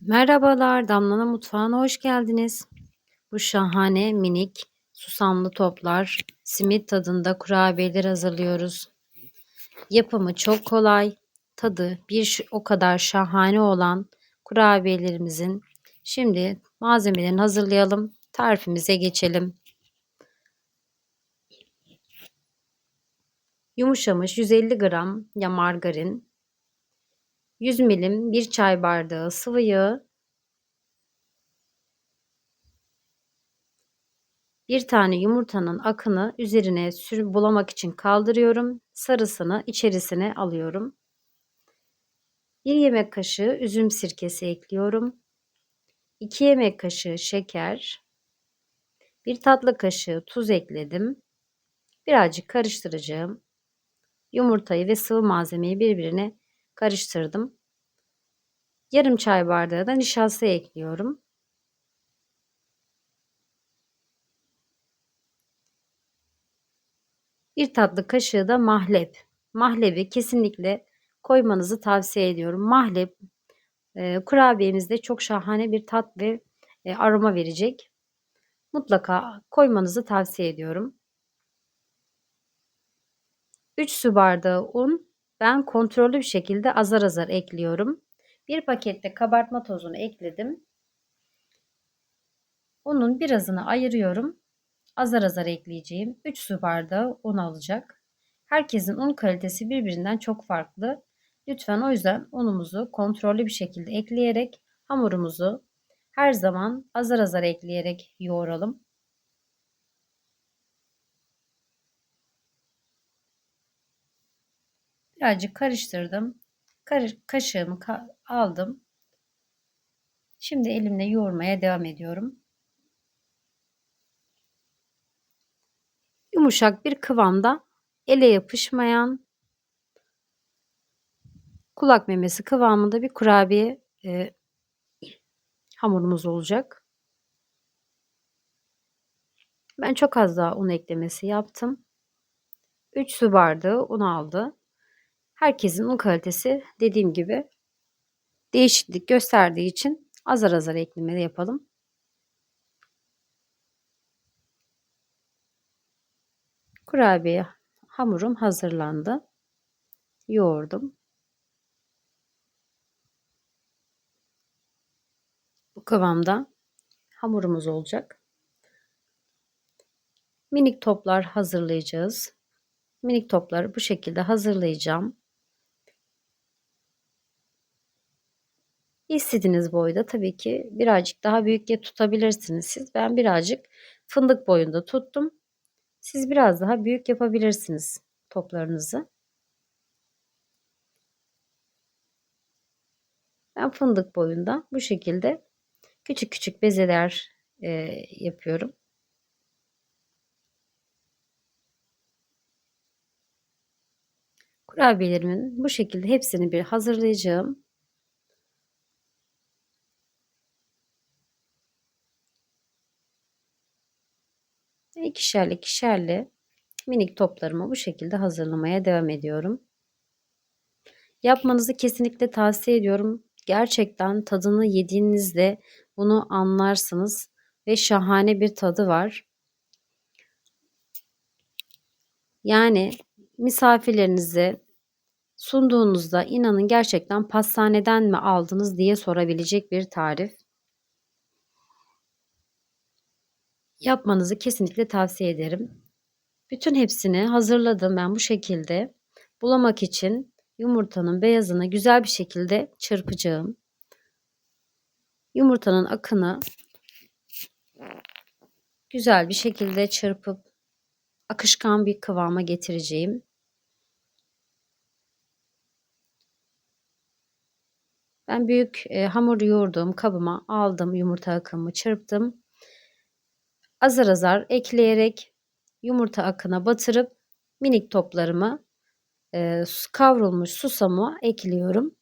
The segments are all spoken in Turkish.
Merhabalar, Damla'nın mutfağına hoş geldiniz. Bu şahane minik susamlı toplar, simit tadında kurabiyeler hazırlıyoruz. Yapımı çok kolay, tadı bir o kadar şahane olan kurabiyelerimizin şimdi malzemelerini hazırlayalım, tarifimize geçelim. Yumuşamış 150 gram ya margarin, 100 milim 1 çay bardağı sıvı yağ, Bir tane yumurtanın akını üzerine sür bulamak için kaldırıyorum. Sarısını içerisine alıyorum. Bir yemek kaşığı üzüm sirkesi ekliyorum. 2 yemek kaşığı şeker. Bir tatlı kaşığı tuz ekledim. Birazcık karıştıracağım. Yumurtayı ve sıvı malzemeyi birbirine karıştırdım. Yarım çay bardağı da nişasta ekliyorum. Bir tatlı kaşığı da mahlep. Mahlebi kesinlikle koymanızı tavsiye ediyorum. Mahlep e, kurabiyemizde çok şahane bir tat ve e, aroma verecek. Mutlaka koymanızı tavsiye ediyorum. 3 su bardağı un ben kontrollü bir şekilde azar azar ekliyorum. Bir pakette kabartma tozunu ekledim. Unun birazını ayırıyorum azar azar ekleyeceğim 3 su bardağı un alacak. Herkesin un kalitesi birbirinden çok farklı. Lütfen o yüzden unumuzu kontrollü bir şekilde ekleyerek hamurumuzu her zaman azar azar ekleyerek yoğuralım. Birazcık karıştırdım. kaşığımı aldım. Şimdi elimle yoğurmaya devam ediyorum. yumuşak bir kıvamda ele yapışmayan kulak memesi kıvamında bir kurabiye e, hamurumuz olacak. Ben çok az daha un eklemesi yaptım. 3 su bardağı un aldı. Herkesin un kalitesi dediğim gibi değişiklik gösterdiği için azar azar ekleme yapalım. Kurabiye hamurum hazırlandı. Yoğurdum. Bu kıvamda hamurumuz olacak. Minik toplar hazırlayacağız. Minik topları bu şekilde hazırlayacağım. İstediğiniz boyda tabii ki birazcık daha büyük tutabilirsiniz siz. Ben birazcık fındık boyunda tuttum. Siz biraz daha büyük yapabilirsiniz toplarınızı. Ben fındık boyunda bu şekilde küçük küçük bezeler e, yapıyorum. Kurabiyelerimin bu şekilde hepsini bir hazırlayacağım. İkişerli ikişerli minik toplarımı bu şekilde hazırlamaya devam ediyorum. Yapmanızı kesinlikle tavsiye ediyorum. Gerçekten tadını yediğinizde bunu anlarsınız ve şahane bir tadı var. Yani misafirlerinize sunduğunuzda inanın gerçekten pastaneden mi aldınız diye sorabilecek bir tarif. Yapmanızı kesinlikle tavsiye ederim. Bütün hepsini hazırladım ben bu şekilde. Bulamak için yumurtanın beyazını güzel bir şekilde çırpacağım. Yumurtanın akını güzel bir şekilde çırpıp akışkan bir kıvama getireceğim. Ben büyük e, hamur yoğurduğum kabıma aldım yumurta akımı çırptım azar azar ekleyerek yumurta akına batırıp minik toplarımı e, kavrulmuş susamı ekliyorum.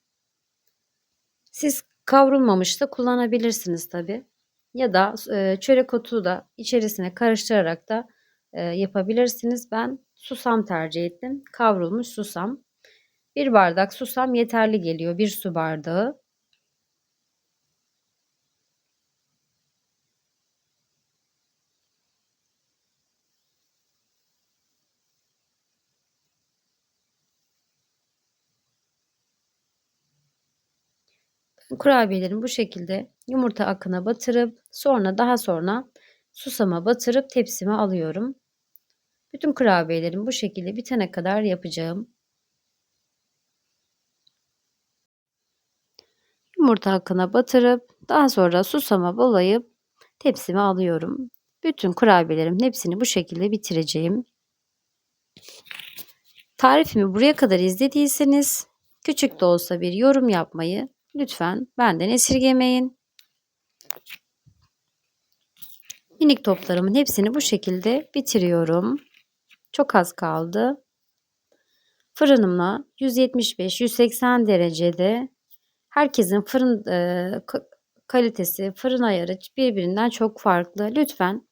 Siz kavrulmamış da kullanabilirsiniz tabi. Ya da e, çörek otu da içerisine karıştırarak da e, yapabilirsiniz. Ben susam tercih ettim. Kavrulmuş susam. Bir bardak susam yeterli geliyor. Bir su bardağı. Kurabiyelerimi bu şekilde yumurta akına batırıp sonra daha sonra susama batırıp tepsime alıyorum. Bütün kurabiyelerimi bu şekilde bitene kadar yapacağım. Yumurta akına batırıp daha sonra susama bulayıp tepsime alıyorum. Bütün kurabiyelerimin hepsini bu şekilde bitireceğim. Tarifimi buraya kadar izlediyseniz küçük de olsa bir yorum yapmayı lütfen benden esirgemeyin. Minik toplarımın hepsini bu şekilde bitiriyorum. Çok az kaldı. Fırınımla 175-180 derecede herkesin fırın e, kalitesi, fırın ayarı birbirinden çok farklı. Lütfen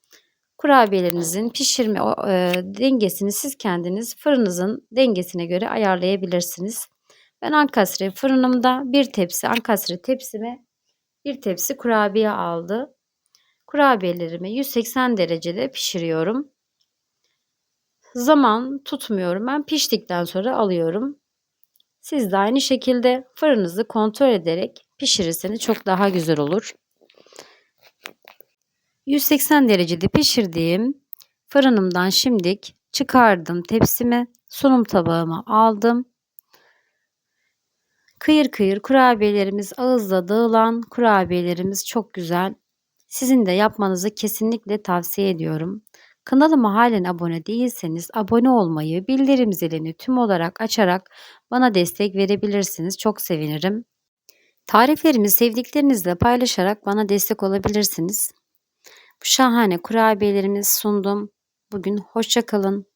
kurabiyelerinizin pişirme e, dengesini siz kendiniz fırınızın dengesine göre ayarlayabilirsiniz. Ben ankastre fırınımda bir tepsi ankastre tepsime bir tepsi kurabiye aldı. Kurabiyelerimi 180 derecede pişiriyorum. Zaman tutmuyorum. Ben piştikten sonra alıyorum. Siz de aynı şekilde fırınınızı kontrol ederek pişirirseniz çok daha güzel olur. 180 derecede pişirdiğim fırınımdan şimdik çıkardım tepsimi, sunum tabağıma aldım. Kıyır kıyır kurabiyelerimiz ağızda dağılan kurabiyelerimiz çok güzel. Sizin de yapmanızı kesinlikle tavsiye ediyorum. Kanalıma halen abone değilseniz abone olmayı, bildirim zilini tüm olarak açarak bana destek verebilirsiniz. Çok sevinirim. Tariflerimi sevdiklerinizle paylaşarak bana destek olabilirsiniz. Bu şahane kurabiyelerimizi sundum. Bugün hoşça kalın.